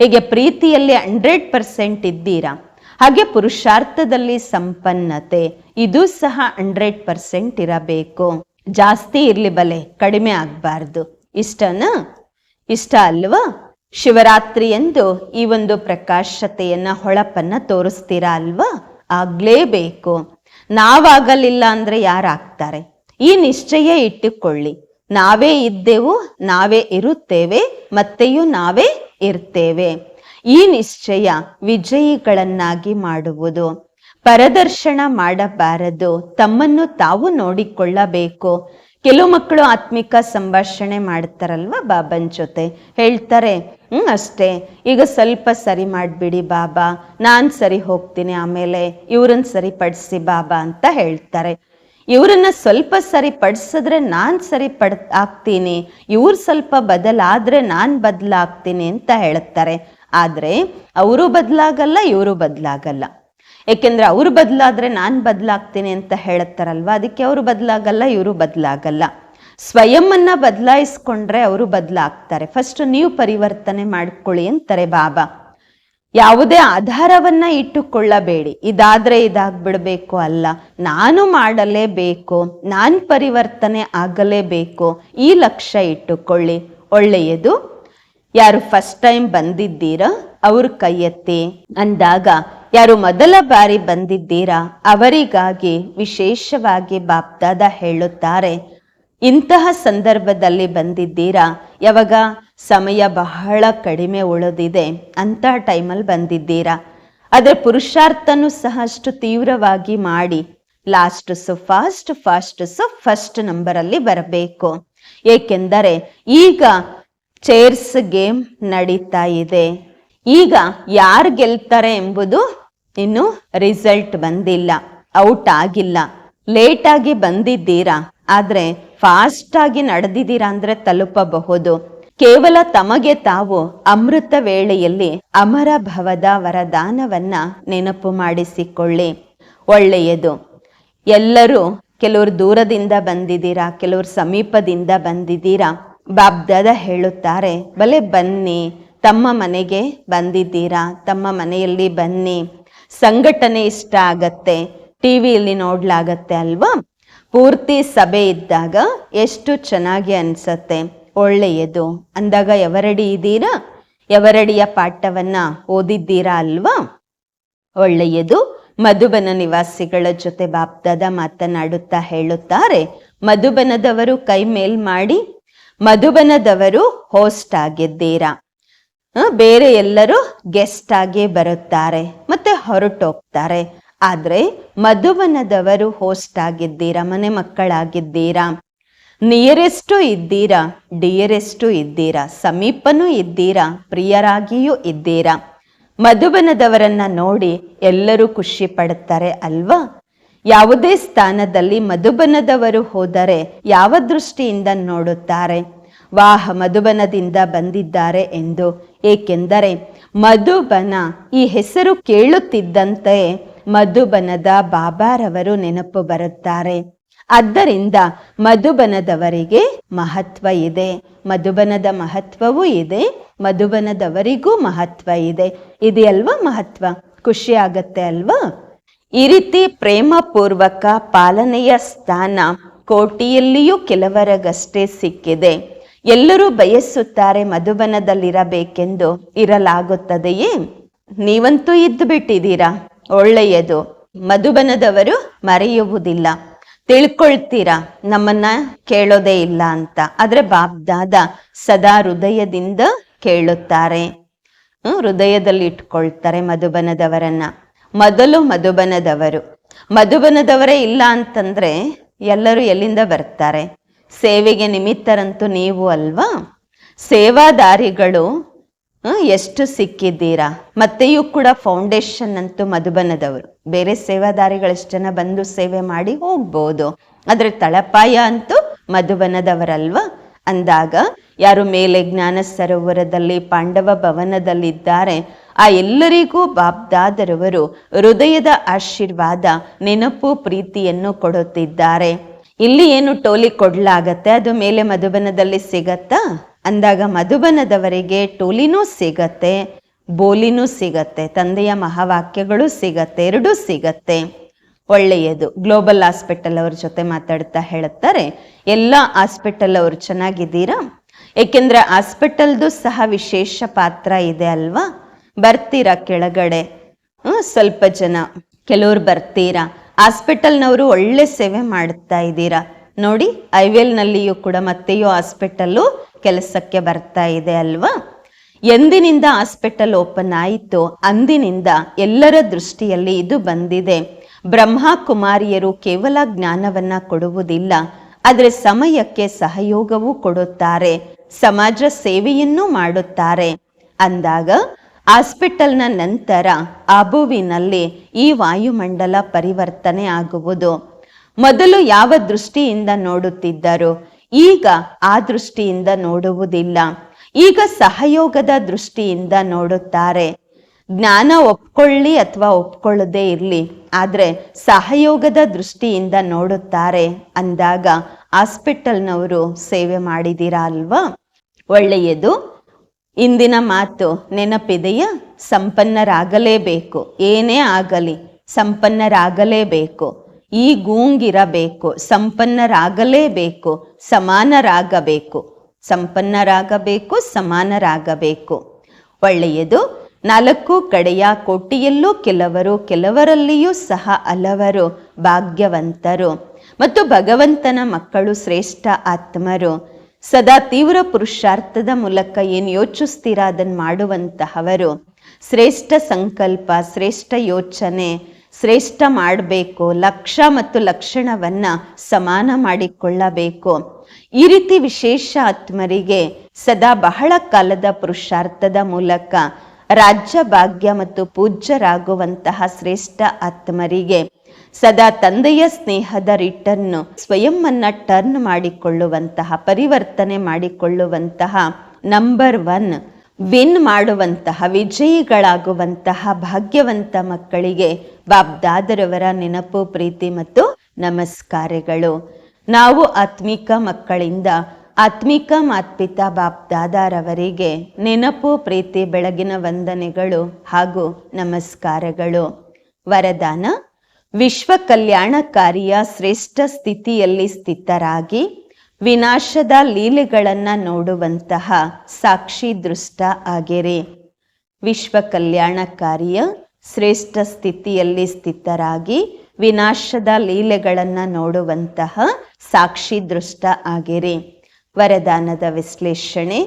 ಹೀಗೆ ಪ್ರೀತಿಯಲ್ಲಿ ಹಂಡ್ರೆಡ್ ಪರ್ಸೆಂಟ್ ಇದ್ದೀರಾ? ಹಾಗೆ ಪುರುಷಾರ್ಥದಲ್ಲಿ ಸಂಪನ್ನತೆ, ಇದು ಸಹ ಹಂಡ್ರೆಡ್ ಪರ್ಸೆಂಟ್ ಇರಬೇಕು. ಜಾಸ್ತಿ ಇರ್ಲಿ ಬಲೆ, ಕಡಿಮೆ ಆಗಬಾರ್ದು. ಇಷ್ಟನಾ? ಇಷ್ಟ ಅಲ್ವಾ? ಶಿವರಾತ್ರಿ ಎಂದು ಈ ಒಂದು ಪ್ರಕಾಶತೆಯನ್ನ ಹೊಳಪನ್ನ ತೋರಿಸ್ತೀರಾ ಅಲ್ವಾ? ಆಗ್ಲೇಬೇಕು. ನಾವಾಗಲಿಲ್ಲ ಅಂದ್ರೆ ಯಾರಾಗ್ತಾರೆ? ಈ ನಿಶ್ಚಯ ಇಟ್ಟುಕೊಳ್ಳಿ. ನಾವೇ ಇದ್ದೆವು, ನಾವೇ ಇರುತ್ತೇವೆ, ಮತ್ತೆಯೂ ನಾವೇ ಇರ್ತೇವೆ. ಈ ನಿಶ್ಚಯ ವಿಜಯಿಗಳನ್ನಾಗಿ ಮಾಡುವುದು. ಪರದರ್ಶನ ಮಾಡಬಾರದು. ತಮ್ಮನ್ನು ತಾವು ನೋಡಿಕೊಳ್ಳಬೇಕು. ಕೆಲವು ಮಕ್ಕಳು ಆತ್ಮಿಕ ಸಂಭಾಷಣೆ ಮಾಡ್ತಾರಲ್ವಾ ಬಾಬನ್ ಜೊತೆ? ಹೇಳ್ತಾರೆ, ಹ್ಮ್, ಅಷ್ಟೇ. ಈಗ ಸ್ವಲ್ಪ ಸರಿ ಮಾಡ್ಬಿಡಿ ಬಾಬಾ. ನಾನ್ ಸರಿ ಹೋಗ್ತೀನಿ. ಆಮೇಲೆ ಇವ್ರನ್ನ ಸರಿಪಡಿಸಿ ಬಾಬಾ ಅಂತ ಹೇಳ್ತಾರೆ. ಇವ್ರನ್ನ ಸ್ವಲ್ಪ ಸರಿ ಪಡಿಸಿದ್ರೆ ನಾನ್ ಸರಿ ಪಡ್, ಆಗ್ತೀನಿ. ಇವ್ರು ಸ್ವಲ್ಪ ಬದಲಾದ್ರೆ ನಾನ್ ಬದಲಾಗ್ತೀನಿ ಅಂತ ಹೇಳ್ತಾರೆ. ಆದ್ರೆ ಅವರು ಬದಲಾಗಲ್ಲ, ಇವರು ಬದಲಾಗಲ್ಲ. ಏಕೆಂದರೆ ಅವರು ಬದಲಾದರೆ ನಾನು ಬದಲಾಗ್ತೀನಿ ಅಂತ ಹೇಳುತ್ತಾರಲ್ವ? ಅದಕ್ಕೆ ಅವರು ಬದಲಾಗಲ್ಲ, ಇವರು ಬದಲಾಗಲ್ಲ. ಸ್ವಯಂವನ್ನ ಬದಲಾಯಿಸ್ಕೊಂಡ್ರೆ ಅವರು ಬದಲಾಗ್ತಾರೆ. ಫಸ್ಟ್ ನೀವು ಪರಿವರ್ತನೆ ಮಾಡ್ಕೊಳ್ಳಿ ಅಂತಾರೆ ಬಾಬಾ. ಯಾವುದೇ ಆಧಾರವನ್ನ ಇಟ್ಟುಕೊಳ್ಳಬೇಡಿ. ಇದಾದ್ರೆ ಇದಾಗ್ಬಿಡ್ಬೇಕು ಅಲ್ಲ. ನಾನು ಮಾಡಲೇಬೇಕು, ನಾನು ಪರಿವರ್ತನೆ ಆಗಲೇಬೇಕು. ಈ ಲಕ್ಷ್ಯ ಇಟ್ಟುಕೊಳ್ಳಿ. ಒಳ್ಳೆಯದು ಯಾರು ಫಸ್ಟ್ ಟೈಮ್ ಬಂದಿದ್ದೀರಾ? ಅವ್ರ ಕೈ ಎತ್ತಿ ಅಂದಾಗ, ಯಾರು ಮೊದಲ ಬಾರಿ ಬಂದಿದ್ದೀರಾ? ಅವರಿಗಾಗಿ ವಿಶೇಷವಾಗಿ ಬಾಪ್ದಾದ ಹೇಳುತ್ತಾರೆ. ಇಂತಹ ಸಂದರ್ಭದಲ್ಲಿ ಬಂದಿದ್ದೀರಾ? ಯಾವಾಗ? ಸಮಯ ಬಹಳ ಕಡಿಮೆ ಉಳಿದಿದೆ ಅಂತ ಟೈಮಲ್ಲಿ ಬಂದಿದ್ದೀರಾ? ಅದರ ಪುರುಷಾರ್ಥನೂ ಸಹ ಅಷ್ಟು ತೀವ್ರವಾಗಿ ಮಾಡಿ. Last so fast fast so first ನಂಬರಲ್ಲಿ ಬರಬೇಕು. ಏಕೆಂದರೆ ಈಗ ಚೇರ್ಸ್ ಗೇಮ್ ನಡೀತಾ ಇದೆ. ಈಗ ಯಾರು ಗೆಲ್ತಾರೆ ಎಂಬುದು ಇನ್ನು ರಿಸಲ್ಟ್ ಬಂದಿಲ್ಲ, ಔಟ್ ಆಗಿಲ್ಲ. ಲೇಟ್ ಆಗಿ ಬಂದಿದ್ದೀರಾ, ಆದ್ರೆ ಫಾಸ್ಟ್ ಆಗಿ ನಡೆದಿದ್ದೀರಾ ಅಂದ್ರೆ ತಲುಪಬಹುದು. ಕೇವಲ ತಮಗೆ ತಾವು ಅಮೃತ ವೇಳೆಯಲ್ಲಿ ಅಮರ ಭವದ ವರದಾನವನ್ನ ನೆನಪು ಮಾಡಿಸಿಕೊಳ್ಳಿ. ಒಳ್ಳೆಯದು. ಎಲ್ಲರೂ ಕೆಲವರು ದೂರದಿಂದ ಬಂದಿದ್ದೀರಾ, ಕೆಲವರು ಸಮೀಪದಿಂದ ಬಂದಿದ್ದೀರಾ ಬಾಬ್ದಾದ ಹೇಳುತ್ತಾರೆ, ಬಲೆ ಬನ್ನಿ, ತಮ್ಮ ಮನೆಗೆ ಬಂದಿದ್ದೀರಾ? ತಮ್ಮ ಮನೆಯಲ್ಲಿ ಬನ್ನಿ. ಸಂಘಟನೆ ಇಷ್ಟ ಆಗತ್ತೆ. ಟಿವಿಯಲ್ಲಿ ನೋಡ್ಲಾಗತ್ತೆ ಅಲ್ವಾ? ಪೂರ್ತಿ ಸಭೆ ಇದ್ದಾಗ ಎಷ್ಟು ಚೆನ್ನಾಗಿ ಅನ್ಸತ್ತೆ. ಒಳ್ಳೆಯದು. ಅಂದಾಗ ಎವರಡಿ ಇದ್ದೀರಾ? ಎವರಡಿಯ ಪಾಠವನ್ನ ಓದಿದ್ದೀರಾ ಅಲ್ವಾ? ಒಳ್ಳೆಯದು. ಮಧುಬನ ನಿವಾಸಿಗಳ ಜೊತೆ ಬಾಪ್ದಾದ ಮಾತನಾಡುತ್ತಾ ಹೇಳುತ್ತಾರೆ, ಮಧುಬನದವರು ಕೈ ಮೇಲ್ ಮಾಡಿ ಮಧುಬನದವರು ಹೋಸ್ಟ್ ಆಗಿದ್ದೀರಾ? ಬೇರೆ ಎಲ್ಲರೂ ಗೆಸ್ಟ್ ಆಗಿ ಬರುತ್ತಾರೆ, ಮತ್ತೆ ಹೊರಟೋಗ್ತಾರೆ. ಆದ್ರೆ ಮಧುಬನದವರು ಹೋಸ್ಟ್ ಆಗಿದ್ದೀರಾ? ಮನೆ ಮಕ್ಕಳಾಗಿದ್ದೀರಾ? ನಿಯರೆಸ್ಟು ಇದ್ದೀರಾ? ಡಿಯರೆಸ್ಟು ಇದ್ದೀರಾ? ಸಮೀಪನೂ ಇದ್ದೀರಾ? ಪ್ರಿಯರಾಗಿಯೂ ಇದ್ದೀರಾ? ಮಧುಬನದವರನ್ನ ನೋಡಿ ಎಲ್ಲರೂ ಖುಷಿ ಪಡುತ್ತಾರೆ ಅಲ್ವಾ? ಯಾವುದೇ ಸ್ಥಾನದಲ್ಲಿ ಮಧುಬನದವರು ಹೋದರೆ ಯಾವ ದೃಷ್ಟಿಯಿಂದ ನೋಡುತ್ತಾರೆ? ವಾಹ, ಮಧುಬನದಿಂದ ಬಂದಿದ್ದಾರೆ ಎಂದು. ಏಕೆಂದರೆ ಮಧುಬನ ಈ ಹೆಸರು ಕೇಳುತ್ತಿದ್ದಂತೆ ಮಧುಬನದ ಬಾಬಾರವರು ನೆನಪು ಬರುತ್ತಾರೆ. ಆದ್ದರಿಂದ ಮಧುಬನದವರಿಗೆ ಮಹತ್ವ ಇದೆ. ಮಧುಬನದ ಮಹತ್ವವೂ ಇದೆ. ಮಧುಬನದವರಿಗೂ ಮಹತ್ವ ಇದೆ. ಇದೆಯಲ್ವಾ ಮಹತ್ವ? ಖುಷಿ ಆಗತ್ತೆ ಅಲ್ವಾ? ಈ ರೀತಿ ಪ್ರೇಮಪೂರ್ವಕ ಪಾಲನೆಯ ಸ್ಥಾನ ಕೋಟಿಯಲ್ಲಿಯೂ ಕೆಲವರಗಷ್ಟೇ ಸಿಕ್ಕಿದೆ. ಎಲ್ಲರೂ ಬಯಸುತ್ತಾರೆ ಮಧುಬನದಲ್ಲಿರಬೇಕೆಂದು ಇರಲಾಗುತ್ತದೆಯೇ? ನೀವಂತೂ ಇದ್ದು ಬಿಟ್ಟಿದ್ದೀರಾ ಒಳ್ಳೆಯದು. ಮಧುಬನದವರು ಮರೆಯುವುದಿಲ್ಲ. ತಿಳ್ಕೊಳ್ತೀರಾ? ನಮ್ಮನ್ನ ಕೇಳೋದೇ ಇಲ್ಲ ಅಂತ. ಆದ್ರೆ ಬಾಬ್ದಾದ ಸದಾ ಹೃದಯದಿಂದ ಕೇಳುತ್ತಾರೆ. ಹೃದಯದಲ್ಲಿ ಇಟ್ಕೊಳ್ತಾರೆ ಮಧುಬನದವರನ್ನ ಮೊದಲು ಮಧುಬನದವರು. ಮಧುಬನದವರೇ ಇಲ್ಲ ಅಂತಂದ್ರೆ ಎಲ್ಲರೂ ಎಲ್ಲಿಂದ ಬರ್ತಾರೆ? ಸೇವೆಗೆ ನಿಮಿತ್ತರಂತೂ ನೀವು ಅಲ್ವಾ? ಸೇವಾದಾರಿಗಳು ಎಷ್ಟು ಸಿಕ್ಕಿದ್ದೀರಾ? ಮತ್ತೆಯೂ ಕೂಡ ಫೌಂಡೇಶನ್ ಅಂತೂ ಮಧುಬನದವರು. ಬೇರೆ ಸೇವಾದಾರಿಗಳಷ್ಟು ಜನ ಬಂದು ಸೇವೆ ಮಾಡಿ ಹೋಗ್ಬೋದು. ಆದರೆ ತಳಪಾಯ ಅಂತೂ ಮಧುಬನದವರಲ್ವಾ? ಅಂದಾಗ ಯಾರು ಮೇಲೆ ಜ್ಞಾನ ಸರೋವರದಲ್ಲಿ ಪಾಂಡವ ಭವನದಲ್ಲಿದ್ದಾರೆ ಆ ಎಲ್ಲರಿಗೂ ಬಾಬ್ದಾದರವರು ಹೃದಯದ ಆಶೀರ್ವಾದ, ನೆನಪು, ಪ್ರೀತಿಯನ್ನು ಕೊಡುತ್ತಿದ್ದಾರೆ. ಇಲ್ಲಿ ಏನು ಟೋಲಿ ಕೊಡ್ಲಾಗತ್ತೆ? ಅದು ಮೇಲೆ ಮಧುಬನದಲ್ಲಿ ಸಿಗತ್ತಾ? ಅಂದಾಗ ಮಧುಬನದವರಿಗೆ ಟೋಲಿನೂ ಸಿಗತ್ತೆ, ಬೋಲಿನೂ ಸಿಗತ್ತೆ, ತಂದೆಯ ಮಹಾವಾಕ್ಯಗಳು ಸಿಗತ್ತೆ, ಎರಡೂ ಸಿಗತ್ತೆ. ಒಳ್ಳೆಯದು. ಗ್ಲೋಬಲ್ ಹಾಸ್ಪಿಟಲ್ ಅವ್ರ ಜೊತೆ ಮಾತಾಡ್ತಾ ಹೇಳುತ್ತಾರೆ ಎಲ್ಲ ಹಾಸ್ಪಿಟಲ್ ಅವರು ಚೆನ್ನಾಗಿದ್ದೀರಾ? ಏಕೆಂದ್ರೆ ಹಾಸ್ಪಿಟಲ್ದು ಸಹ ವಿಶೇಷ ಪಾತ್ರ ಇದೆ ಅಲ್ವಾ? ಬರ್ತೀರಾ ಕೆಳಗಡೆ? ಸ್ವಲ್ಪ ಜನ. ಕೆಲವ್ರು ಬರ್ತೀರಾ? ಹಾಸ್ಪಿಟಲ್ನವರು ಒಳ್ಳೆ ಸೇವೆ ಮಾಡ್ತಾ ಇದ್ದೀರಾ? ನೋಡಿ ಐವೇಲ್ನಲ್ಲಿಯೂ ಕೂಡ ಮತ್ತೆಯೂ ಹಾಸ್ಪಿಟಲ್ಲು ಕೆಲಸಕ್ಕೆ ಬರ್ತಾ ಇದೆ ಅಲ್ವಾ? ಎಂದಿನಿಂದ ಹಾಸ್ಪಿಟಲ್ ಓಪನ್ ಆಯಿತು, ಅಂದಿನಿಂದ ಎಲ್ಲರ ದೃಷ್ಟಿಯಲ್ಲಿ ಇದು ಬಂದಿದೆ. ಬ್ರಹ್ಮ ಕುಮಾರಿಯರು ಕೇವಲ ಜ್ಞಾನವನ್ನ ಕೊಡುವುದಿಲ್ಲ, ಆದರೆ ಸಮಯಕ್ಕೆ ಸಹಯೋಗವೂ ಕೊಡುತ್ತಾರೆ, ಸಮಾಜ ಸೇವೆಯನ್ನೂ ಮಾಡುತ್ತಾರೆ. ಅಂದಾಗ ಹಾಸ್ಪಿಟಲ್ನ ನಂತರ ಅಬುವಿನಲ್ಲಿ ಈ ವಾಯುಮಂಡಲ ಪರಿವರ್ತನೆ ಆಗುವುದು. ಮೊದಲು ಯಾವ ದೃಷ್ಟಿಯಿಂದ ನೋಡುತ್ತಿದ್ದರು? ಈಗ ಆ ದೃಷ್ಟಿಯಿಂದ ನೋಡುವುದಿಲ್ಲ. ಈಗ ಸಹಯೋಗದ ದೃಷ್ಟಿಯಿಂದ ನೋಡುತ್ತಾರೆ. ಜ್ಞಾನ ಒಪ್ಕೊಳ್ಳಿ ಅಥವಾ ಒಪ್ಕೊಳ್ಳದೇ ಇರಲಿ, ಆದರೆ ಸಹಯೋಗದ ದೃಷ್ಟಿಯಿಂದ ನೋಡುತ್ತಾರೆ ಅಂದಾಗ ಹಾಸ್ಪಿಟಲ್ನವರು ಸೇವೆ ಮಾಡಿದ್ದೀರಾ ಅಲ್ವಾ? ಒಳ್ಳೆಯದು. ಇಂದಿನ ಮಾತು ನೆನಪಿದೆಯಾ? ಸಂಪನ್ನರಾಗಲೇಬೇಕು. ಏನೇ ಆಗಲಿ ಸಂಪನ್ನರಾಗಲೇಬೇಕು. ಈ ಗೂಂಗಿರಬೇಕು. ಸಂಪನ್ನರಾಗಲೇಬೇಕು. ಸಮಾನರಾಗಬೇಕು. ಸಂಪನ್ನರಾಗಬೇಕು, ಸಮಾನರಾಗಬೇಕು. ಒಳ್ಳೆಯದು, ನಾಲ್ಕು ಕಡೆಯ ಕೋಟಿಯಲ್ಲೂ ಕೆಲವರು ಕೆಲವರಲ್ಲಿಯೂ ಸಹ ಹಲವರು ಭಾಗ್ಯವಂತರು. ಮತ್ತು ಭಗವಂತನ ಮಕ್ಕಳು ಶ್ರೇಷ್ಠ ಆತ್ಮರು. ಸದಾ ತೀವ್ರ ಪುರುಷಾರ್ಥದ ಮೂಲಕ ಏನು ಯೋಚಿಸ್ತೀರ? ಅದನ್ನು ಮಾಡುವಂತಹವರು. ಶ್ರೇಷ್ಠ ಸಂಕಲ್ಪ, ಶ್ರೇಷ್ಠ ಯೋಚನೆ, ಶ್ರೇಷ್ಠ ಮಾಡಬೇಕು, ಲಕ್ಷ ಮತ್ತು ಲಕ್ಷಣವನ್ನ ಸಮಾನ ಮಾಡಿಕೊಳ್ಳಬೇಕು. ಈ ರೀತಿ ವಿಶೇಷ ಆತ್ಮರಿಗೆ ಸದಾ ಬಹಳ ಕಾಲದ ಪುರುಷಾರ್ಥದ ಮೂಲಕ ರಾಜ್ಯ ಭಾಗ್ಯ ಮತ್ತು ಪೂಜ್ಯರಾಗುವಂತಹ ಶ್ರೇಷ್ಠ ಆತ್ಮರಿಗೆ ಸದಾ ತಂದೆಯ ಸ್ನೇಹದ ರಿಟರ್ನ್ ಸ್ವಯಂ ಟರ್ನ್ ಮಾಡಿಕೊಳ್ಳುವಂತಹ, ಪರಿವರ್ತನೆ ಮಾಡಿಕೊಳ್ಳುವಂತಹ ನಂಬರ್ ಒನ್ ವಿನ್ ಮಾಡುವಂತಹ, ವಿಜಯಿಗಳಾಗುವಂತಹ ಭಾಗ್ಯವಂತ ಮಕ್ಕಳಿಗೆ ಬಾಬ್ದಾದರವರ ನೆನಪು, ಪ್ರೀತಿ ಮತ್ತು ನಮಸ್ಕಾರಗಳು. ನಾವು ಆತ್ಮಿಕ ಮಕ್ಕಳಿಂದ ಆತ್ಮಿಕ ಮಾತ್ಪಿತ ಬಾಬ್ದಾದಾರವರಿಗೆ ನೆನಪು, ಪ್ರೀತಿ, ಬೆಳಗಿನ ವಂದನೆಗಳು ಹಾಗೂ ನಮಸ್ಕಾರಗಳು. ವರದಾನ ವಿಶ್ವ ಕಲ್ಯಾಣಕಾರಿಯ ಶ್ರೇಷ್ಠ ಸ್ಥಿತಿಯಲ್ಲಿ ಸ್ಥಿತರಾಗಿ ವಿನಾಶದ ಲೀಲೆಗಳನ್ನು ನೋಡುವಂತಹ ಸಾಕ್ಷಿ ದೃಷ್ಟ ಆಗಿರಿ. ವಿಶ್ವ ಕಲ್ಯಾಣಕಾರಿಯ ಶ್ರೇಷ್ಠ ಸ್ಥಿತಿಯಲ್ಲಿ ಸ್ಥಿತರಾಗಿ ವಿನಾಶದ ಲೀಲೆಗಳನ್ನು ನೋಡುವಂತಹ ಸಾಕ್ಷಿ ದೃಷ್ಟ ಆಗಿರಿ. ವರದಾನದ ವಿಶ್ಲೇಷಣೆ,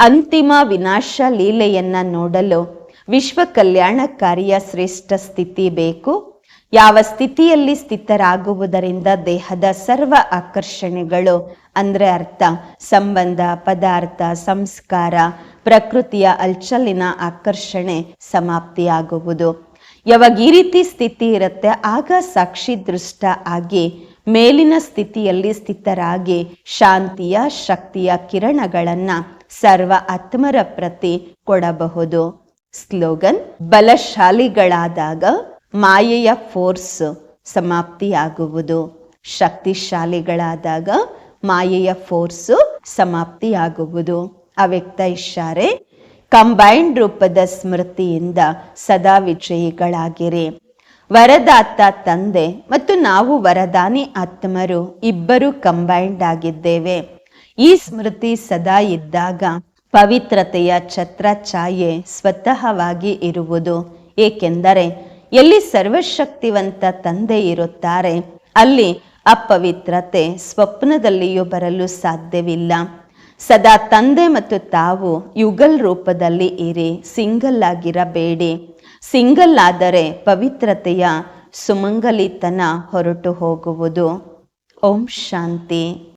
ಅಂತಿಮ ವಿನಾಶ ಲೀಲೆಯನ್ನ ನೋಡಲು ವಿಶ್ವ ಕಲ್ಯಾಣಕಾರಿಯ ಶ್ರೇಷ್ಠ ಸ್ಥಿತಿ ಬೇಕು. ಯಾವ ಸ್ಥಿತಿಯಲ್ಲಿ ಸ್ಥಿತರಾಗುವುದರಿಂದ ದೇಹದ ಸರ್ವ ಆಕರ್ಷಣೆಗಳು, ಅಂದರೆ ಅರ್ಥ, ಸಂಬಂಧ, ಪದಾರ್ಥ, ಸಂಸ್ಕಾರ, ಪ್ರಕೃತಿಯ ಅಲ್ಚಲಿನ ಆಕರ್ಷಣೆ ಸಮಾಪ್ತಿಯಾಗುವುದು. ಯಾವಾಗ ಈ ರೀತಿ ಸ್ಥಿತಿ ಇರುತ್ತೆ, ಆಗ ಸಾಕ್ಷಿ ದೃಷ್ಟ ಆಗಿ, ಮೇಲಿನ ಸ್ಥಿತಿಯಲ್ಲಿ ಸ್ಥಿತರಾಗಿ ಶಾಂತಿಯ, ಶಕ್ತಿಯ ಕಿರಣಗಳನ್ನು ಸರ್ವ ಆತ್ಮರ ಪ್ರತಿ ಕೊಡಬಹುದು. ಸ್ಲೋಗನ್, ಬಲಶಾಲಿಗಳಾದಾಗ ಮಾಯೆಯ ಫೋರ್ಸ್ ಸಮಾಪ್ತಿಯಾಗುವುದು. ಶಕ್ತಿಶಾಲಿಗಳಾದಾಗ ಮಾಯೆಯ ಫೋರ್ಸು ಸಮಾಪ್ತಿಯಾಗುವುದು. ಅವ್ಯಕ್ತ ಇಷ್ಟಾರೆ ಕಂಬೈನ್ಡ್ ರೂಪದ ಸ್ಮೃತಿಯಿಂದ ಸದಾ ವಿಜಯಿಗಳಾಗಿರಿ. ವರದಾತ ತಂದೆ ಮತ್ತು ನಾವು ವರದಾನಿ ಆತ್ಮರು ಇಬ್ಬರು ಕಂಬೈನ್ಡ್ ಆಗಿದ್ದೇವೆ. ಈ ಸ್ಮೃತಿ ಸದಾ ಇದ್ದಾಗ ಪವಿತ್ರತೆಯ ಛತ್ರ ಛಾಯೆ ಸ್ವತಃವಾಗಿ ಇರುವುದು. ಏಕೆಂದರೆ ಎಲ್ಲಿ ಸರ್ವಶಕ್ತಿವಂತ ತಂದೆ ಇರುತ್ತಾರೆ, ಅಲ್ಲಿ ಅಪವಿತ್ರತೆ ಸ್ವಪ್ನದಲ್ಲಿಯೂ ಬರಲು ಸಾಧ್ಯವಿಲ್ಲ. ಸದಾ ತಂದೆ ಮತ್ತು ತಾವು ಯುಗಲ್ ರೂಪದಲ್ಲಿ ಇರಿ, ಸಿಂಗಲ್ ಆಗಿರಬೇಡಿ. ಸಿಂಗಲ್ ಆದರೆ ಪವಿತ್ರತೆಯ ಸುಮಂಗಲಿತನ ಹೊರಟು ಹೋಗುವುದು. ಓಂ ಶಾಂತಿ.